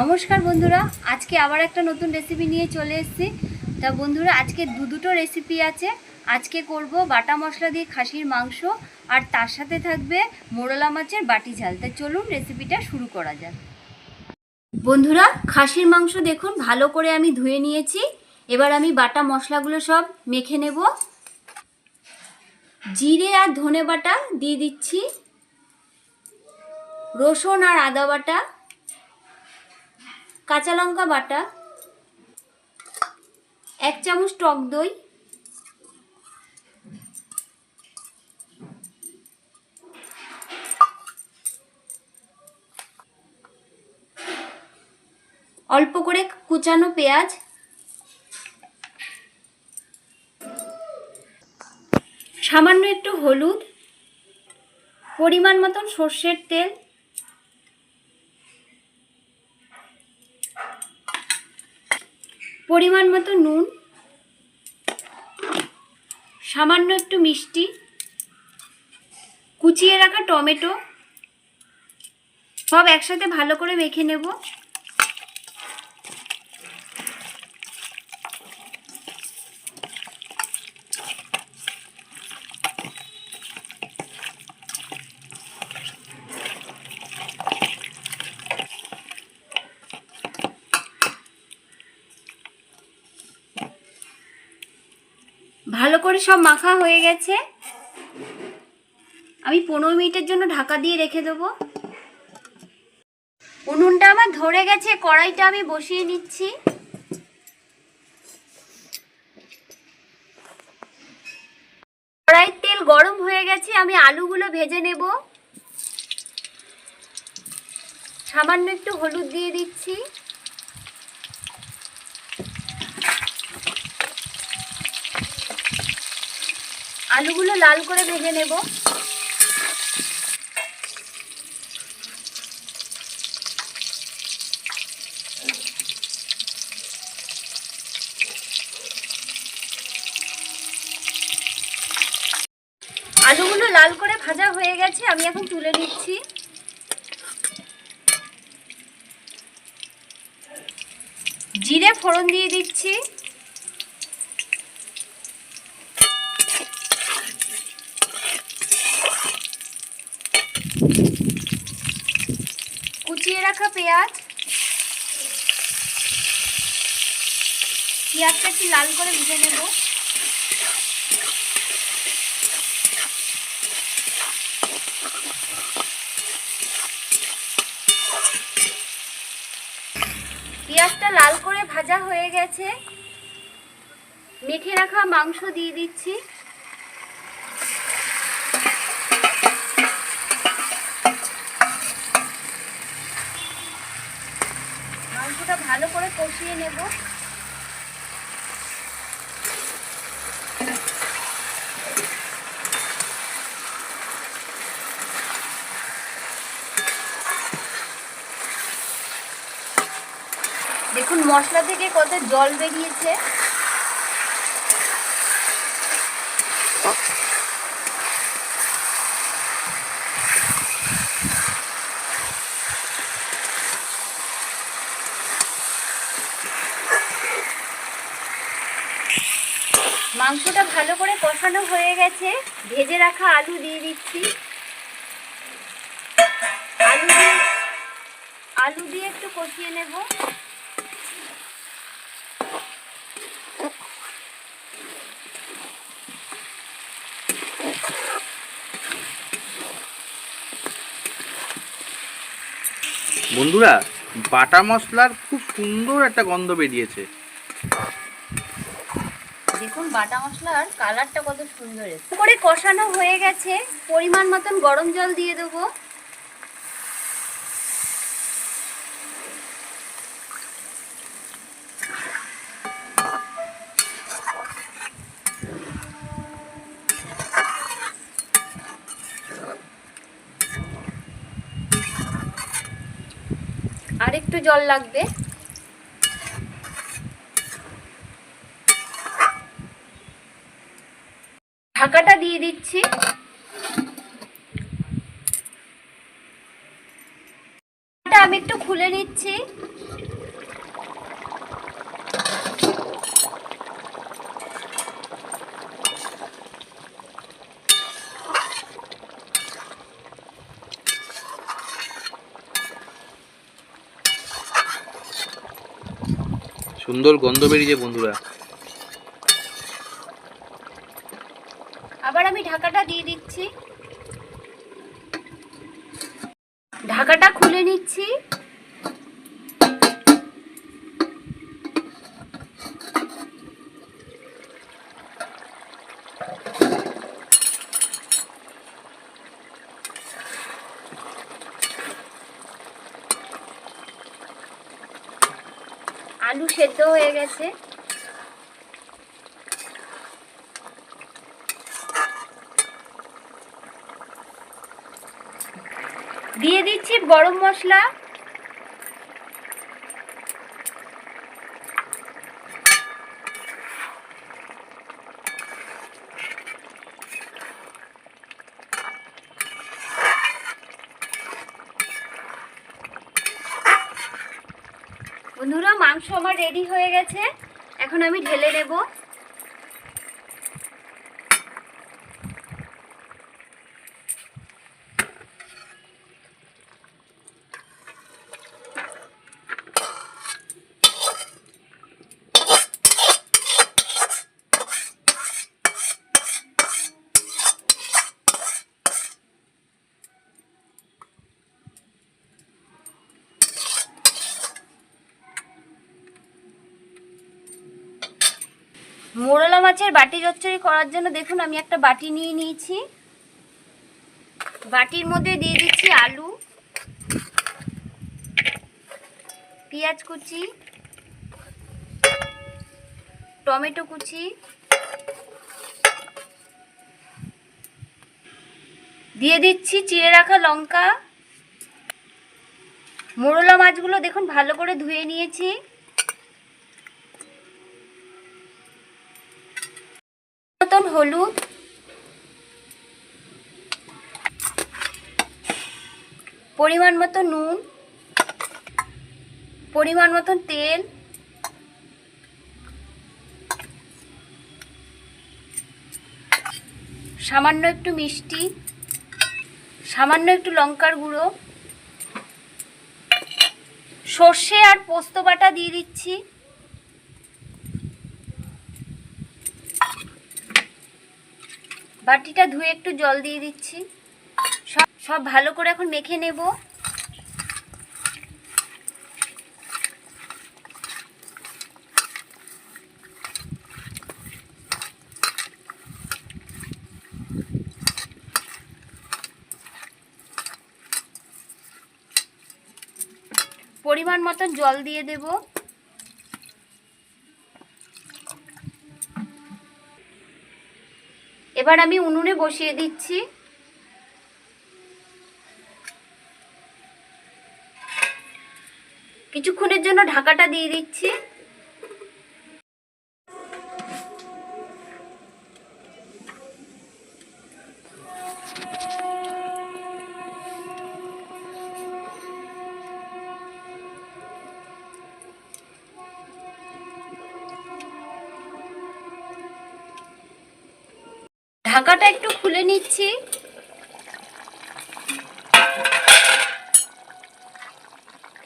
নমস্কার বন্ধুরা, আজকে আবার একটা নতুন রেসিপি নিয়ে চলে এসেছি। তা বন্ধুরা, আজকে দু দুটো রেসিপি আছে। আজকে করব বাটা মশলা দিয়ে খাসির মাংস, আর তার সাথে থাকবে মোরলা মাছের বাটি ঝাল। তা চলুন রেসিপিটা শুরু করা যাক। বন্ধুরা, খাসির মাংস দেখুন, ভালো করে আমি ধুয়ে নিয়েছি। এবার আমি বাটা মশলাগুলো সব মেখে নেব। জিরে আর ধনে বাটা দিয়ে দিচ্ছি। রসুন আর আদা বাটা। কাঁচা লঙ্কা বাটা, এক চামচ টক দই, অল্প করে কুচানো পেঁয়াজ, সামান্য একটু হলুদ, পরিমাণ মতন সর্ষের তেল পরিমাণ মতো নুন, সামান্য একটু মিষ্টি, কুচিয়ে রাখা টমেটো, সব একসাথে ভালো করে মেখে নেব ভালো করে সব মাখা হয়ে গেছে। আমি পনেরো মিনিটের জন্য ঢাকা দিয়ে রেখে দেবো। উনুনটা আমার ধরে গেছে, কড়াইটা আমি বসিয়ে নিচ্ছি। কড়াইয়ের তেল গরম হয়ে গেছে, আমি আলুগুলো ভেজে নেব। সামান্য একটু হলুদ দিয়ে দিচ্ছি। আলুগুলো লাল করে ভেজে নেব। আলুগুলো লাল করে ভাজা হয়ে গেছে, আমি এখন তুলে নিচ্ছি। জিরে ফোড়ন দিয়ে দিচ্ছি কুচিয়ে রাখা পেঁয়াজ। পেঁয়াজটা একটু লাল করে ভেজে নেব। পেঁয়াজটা লাল করে ভাজা হয়ে গেছে। মেখে রাখা মাংস দিয়ে দিচ্ছি। মাংসটা ভালো করে কষিয়ে নেব। দেখুন মশলা থেকে কত জল বেরিয়েছে। মাংসটা ভালো করে কষানো হয়ে গেছে। ভেজে রাখা আলু দিয়ে দিচ্ছি। আলু দিয়ে আলু দিয়ে একটু কষিয়ে নেব। বন্ধুরা, বাটা মশলার খুব সুন্দর একটা গন্ধ বেরিয়েছে। দেখুন বাটা মশলার কালারটা কত সুন্দর এসেছে। করে কষানো হয়ে গেছে। পরিমাণ মতন গরম জল দিয়ে দেবো। আর একটু জল লাগবে। ঢাকাটা দিয়ে দিচ্ছি। আমি একটু খুলে নিচ্ছি। সুন্দর গন্ধ বেরিয়েছে বন্ধুরা আবার আমি ঢাকাটা দিয়ে দিচ্ছি। ঢাকাটা খুলে নিচ্ছি। আলু সেদ্ধ হয়ে গেছে। দিয়ে দিচ্ছি গরম মশলা। বন্ধুরা মাংস আমার রেডি হয়ে গেছে। এখন আমি ঢেলে নেব। মোরলা মাছের বাটি চচ্চড়ি করার জন্য দেখুন, আমি একটা বাটি নিয়ে নিয়েছি। বাটির মধ্যে দিয়ে দিচ্ছি আলু, পেঁয়াজ কুচি, টমেটো কুচি, দিয়ে দিচ্ছি চিড়ে রাখা লঙ্কা। মোরলা মাছগুলো দেখুন, ভালো করে ধুয়ে নিয়েছি মতন হলুদ। পরিমাণ মতো নুন। পরিমাণ মতন তেল। সামান্য একটু মিষ্টি। সামান্য একটু লঙ্কার গুঁড়ো। সর্ষে আর পোস্ত বাটা দিয়ে দিচ্ছি। বাটিটা ধুয়ে একটু জল দিয়ে দিচ্ছি। সব সব ভালো করে এখন মেখে নেব। পরিমাণ মতন জল দিয়ে দেবো। এবার আমি উনুনে বসিয়ে দিচ্ছি। কিছুক্ষণের জন্য ঢাকাটা দিয়ে দিচ্ছি। ঢাকাটা একটু খুলে নিচ্ছি।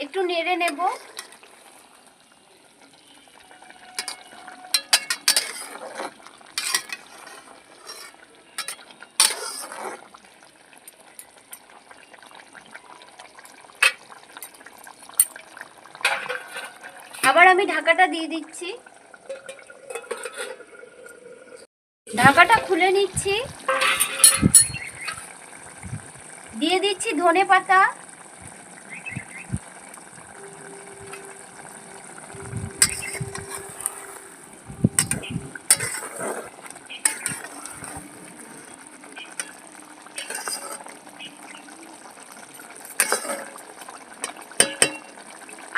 একটু নেড়ে নেব। আবার আমি ঢাকাটা দিয়ে দিচ্ছি। ঢাকাটা খুলে নিচ্ছি। দিয়ে দিচ্ছি ধনে পাতা।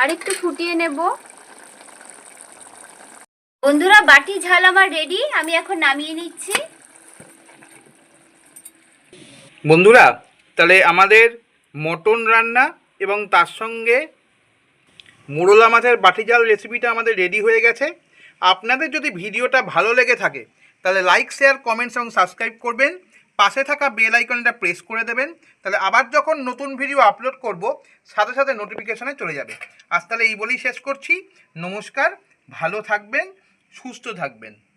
আরেকটু ফুটিয়ে নেব। বন্ধুরা, বাটি ঝাল আমার রেডি আমি এখন নামিয়ে নিচ্ছি। বন্ধুরা, তাহলে আমাদের মটন রান্না এবং তার সঙ্গে মোরলা মাছের বাটি জাল রেসিপিটা আমাদের রেডি হয়ে গেছে। আপনাদের যদি ভিডিওটা ভালো লেগে থাকে, তাহলে লাইক শেয়ার কমেন্টস এবং সাবস্ক্রাইব করবেন। পাশে থাকা বেল আইকনটা প্রেস করে দেবেন। তাহলে আবার যখন নতুন ভিডিও আপলোড করব, সাথে সাথে নোটিফিকেশনে চলে যাবে। আজ তাহলে এই বলেই শেষ করছি। নমস্কার, ভালো থাকবেন। সুস্থ থাকবেন।